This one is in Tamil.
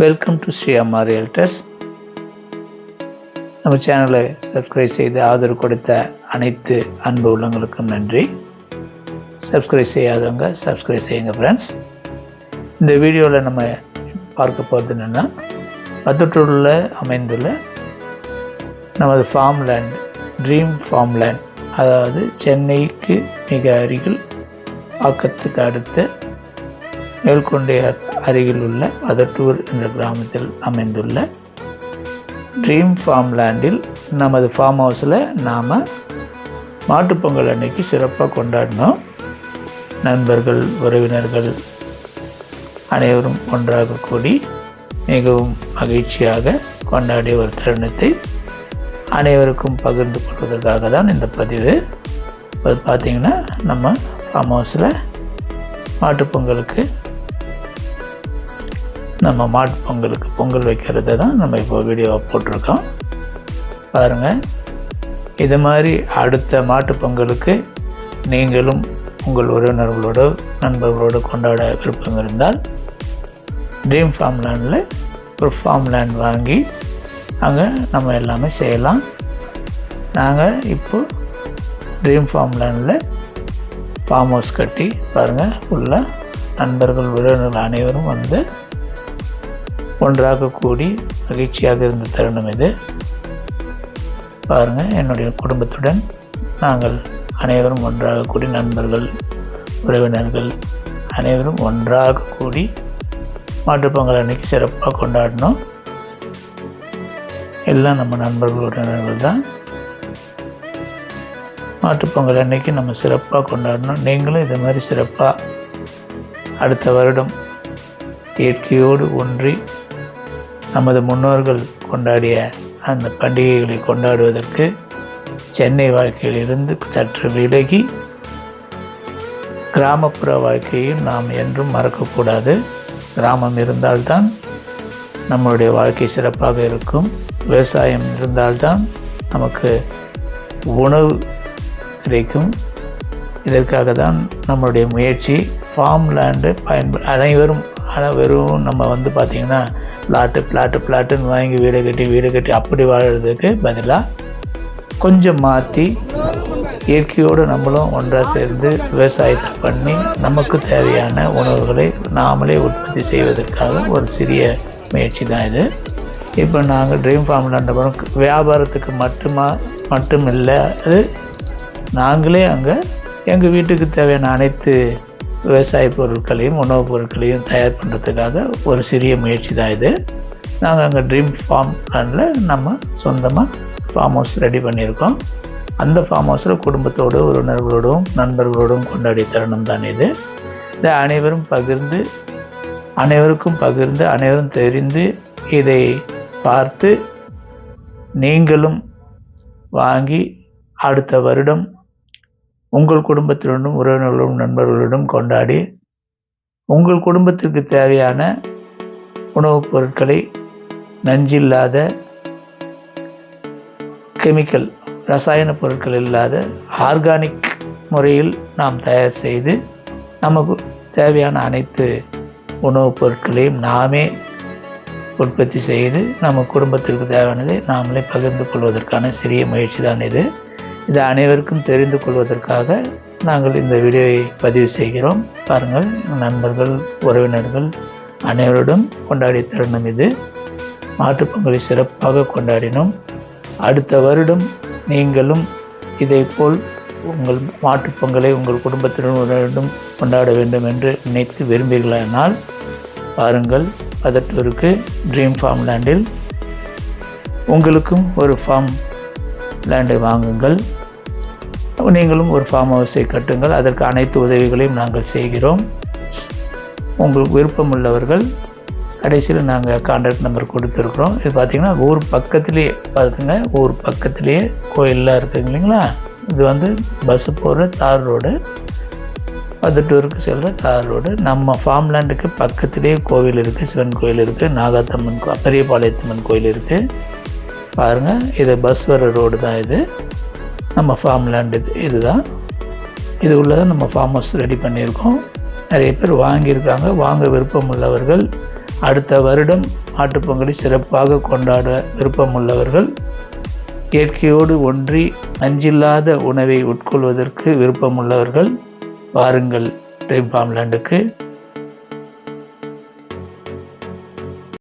வெல்கம் டு ஸ்ரீ அம்மா ரியல்டர்ஸ் நம்ம சேனலை சப்ஸ்கிரைப் செய்து ஆதரவு கொடுத்த அனைத்து அன்பு உள்ளங்களுக்கும் நன்றி. சப்ஸ்கிரைப் செய்யாதவங்க சப்ஸ்கிரைப் செய்யுங்க ஃப்ரெண்ட்ஸ் இந்த வீடியோவில் நம்ம பார்க்க போகிறது என்னென்னா பத்தட்டூரில் அமைந்துள்ள நமது farm land dream farm land அதாவது சென்னைக்கு மிக அருகில் ஆக்கத்துக்கு அடுத்த மேல்கொண்டே அருகில் உள்ள அதட்டூர் என்ற கிராமத்தில் அமைந்துள்ள ட்ரீம் ஃபார்ம் லேண்டில் நமது ஃபார்ம் ஹவுஸில் நாம் மாட்டுப்பொங்கல் அன்னைக்கு சிறப்பாக கொண்டாடினோம் நண்பர்கள் உறவினர்கள் அனைவரும் ஒன்றாக கூடி மிகவும் மகிழ்ச்சியாக கொண்டாடிய ஒரு தருணத்தை அனைவருக்கும் பகிர்ந்து கொள்வதற்காக தான் இந்த பதிவு. அது பார்த்திங்கன்னா நம்ம ஃபார்ம் ஹவுஸில் மாட்டுப்பொங்கலுக்கு நம்ம மாட்டு பொங்கலுக்கு பொங்கல் வைக்கிறது தான் நம்ம இப்போ வீடியோவை போட்டிருக்கோம். பாருங்கள் இது மாதிரி அடுத்த மாட்டு பொங்கலுக்கு நீங்களும் உங்கள் உறவினர்களோடு நண்பர்களோடு கொண்டாட விருப்பம் இருந்தால் ட்ரீம் ஃபார்ம் லேண்டில் ஒரு ஃபார்ம் லேண்ட் வாங்கி அங்கே நம்ம எல்லாமே செய்யலாம். நாங்கள் இப்போ ட்ரீம் ஃபார்ம் லேண்டில் ஃபார்ம் ஹவுஸ் கட்டி பாருங்கள் ஃபுல்லாக நண்பர்கள் உறவினர்கள் அனைவரும் வந்து ஒன்றாக கூடி மகிழ்ச்சியாக இருந்த தருணம் இது. பாருங்கள் என்னுடைய குடும்பத்துடன் நாங்கள் அனைவரும் ஒன்றாக கூடி நண்பர்கள் உறவினர்கள் அனைவரும் ஒன்றாக கூடி மாட்டுப்பொங்கல் அன்னைக்கு சிறப்பாக கொண்டாடினோம் எல்லாம் நம்ம நண்பர்கள் உறவினர்கள் தான். மாட்டுப்பொங்கல் அன்னைக்கு நம்ம சிறப்பாக கொண்டாடணும். நீங்களும் இதை மாதிரி சிறப்பாக அடுத்த வருடம் இயற்கையோடு ஒன்றி நமது முன்னோர்கள் கொண்டாடிய அந்த பண்டிகைகளை கொண்டாடுவதற்கு சென்னை வாழ்க்கையில் இருந்து சற்று விலகி கிராமப்புற வாழ்க்கையும் நாம் என்றும் மறக்கக்கூடாது. கிராமம் இருந்தால்தான் நம்மளுடைய வாழ்க்கை சிறப்பாக இருக்கும். விவசாயம் இருந்தால்தான் நமக்கு உணவு கிடைக்கும். இதற்காக தான் நம்மளுடைய முயற்சி. ஃபார்ம் லேண்டு பயன்ப அனைவரும் ஆனால் வெறும் நம்ம வந்து பார்த்திங்கன்னா பிளாட்டு பிளாட்டு பிளாட்டுன்னு வாங்கி வீடு கட்டி வீடு கட்டி அப்படி வாழறதுக்கு பதிலாக கொஞ்சம் மாற்றி இயற்கையோடு நம்மளும் ஒன்றாக சேர்ந்து விவசாயத்தை பண்ணி நமக்கு தேவையான உணவுகளை நாமளே உற்பத்தி செய்வதற்காக ஒரு சிறிய முயற்சி தான் இது. இப்போ நாங்கள் ட்ரீம் ஃபார்மில் நண்டபுரம் வியாபாரத்துக்கு மட்டுமா மட்டும் இல்லை அது நாங்களே அங்கே எங்கள் வீட்டுக்கு தேவையான அனைத்து விவசாய பொருட்களையும் உணவுப் பொருட்களையும் தயார் பண்ணுறதுக்காக ஒரு சிறிய முயற்சி தான் இது. நாங்கள் அங்கே ட்ரீம் ஃபார்ம் பிளானில் நம்ம சொந்தமாக ஃபார்ம் ஹவுஸ் ரெடி பண்ணியிருக்கோம். அந்த ஃபார்ம் ஹவுஸில் குடும்பத்தோடு உறவினர்களோடும் நண்பர்களோடும் கொண்டாடிய தருணம் தான் இது. இதை அனைவரும் பகிர்ந்து அனைவருக்கும் பகிர்ந்து அனைவரும் தெரிந்து இதை பார்த்து நீங்களும் வாங்கி அடுத்த வருடம் உங்கள் குடும்பத்தினுடன் உறவினர்களும் நண்பர்களுடன் கொண்டாடி உங்கள் குடும்பத்திற்கு தேவையான உணவுப் பொருட்களை நஞ்சில்லாத கெமிக்கல் ரசாயன பொருட்கள் இல்லாத ஆர்கானிக் முறையில் நாம் தயார் செய்து நமக்கு தேவையான அனைத்து உணவுப் பொருட்களையும் நாமே உற்பத்தி செய்து நம்ம குடும்பத்திற்கு தேவையானதை நாமளே பகிர்ந்து கொள்வதற்கான சிறிய முயற்சி தான் இது. இது அனைவருக்கும் தெரிந்து கொள்வதற்காக நாங்கள் இந்த வீடியோவை பதிவு செய்கிறோம். பாருங்கள் நண்பர்கள் உறவினர்கள் அனைவருடன் கொண்டாடிய தருணம் இது. மாட்டுப்பொங்கலை சிறப்பாக கொண்டாடினோம். அடுத்த வருடம் நீங்களும் இதேபோல் உங்கள் மாட்டுப்பொங்கலை உங்கள் குடும்பத்தினருடன் கொண்டாட வேண்டும் என்று நினைத்து விரும்புகிறானால் பாருங்கள் பதட்டூருக்கு ட்ரீம் ஃபார்ம் லேண்டில் உங்களுக்கும் ஒரு ஃபார்ம் லேண்டை வாங்குங்கள். நீங்களும் ஒரு ஃபார்ம் ஹவுஸை கட்டுங்கள். அதற்கு அனைத்து உதவிகளையும் நாங்கள் செய்கிறோம். உங்களுக்கு விருப்பம் உள்ளவர்கள் கடைசியில் நாங்கள் கான்டாக்ட் நம்பர் கொடுத்துருக்குறோம். இது பார்த்திங்கன்னா ஊர் பக்கத்துலேயே பார்த்துங்க ஊர் பக்கத்துலேயே கோயிலெலாம் இருக்குங்க இல்லைங்களா? இது வந்து பஸ்ஸு போகிற தார் ரோடு. பதுட்டூருக்கு செல்கிற தார் ரோடு. நம்ம ஃபார்ம் லேண்டுக்கு பக்கத்துலேயே கோவில் இருக்குது சிவன் கோயில் இருக்குது நாகாத்தம்மன் பெரியபாளையத்தம்மன் கோயில் இருக்குது பாருங்கள் இது பஸ் வர ரோடு தான் இது. நம்ம ஃபார்ம் லேண்ட் இது இதுதான். இது உள்ளதை நம்ம ஃபார்ம் ஹவுஸ் ரெடி பண்ணியிருக்கோம். நிறைய பேர் வாங்கியிருக்காங்க. வாங்க விருப்பம் உள்ளவர்கள் அடுத்த வருடம் மாட்டுப்பொங்கலை சிறப்பாக கொண்டாட விருப்பம் உள்ளவர்கள் இயற்கையோடு ஒன்றி நஞ்சில்லாத உணவை உட்கொள்வதற்கு விருப்பமுள்ளவர்கள் வாருங்கள் ட்ரீம் ஃபார்ம்லேண்டுக்கு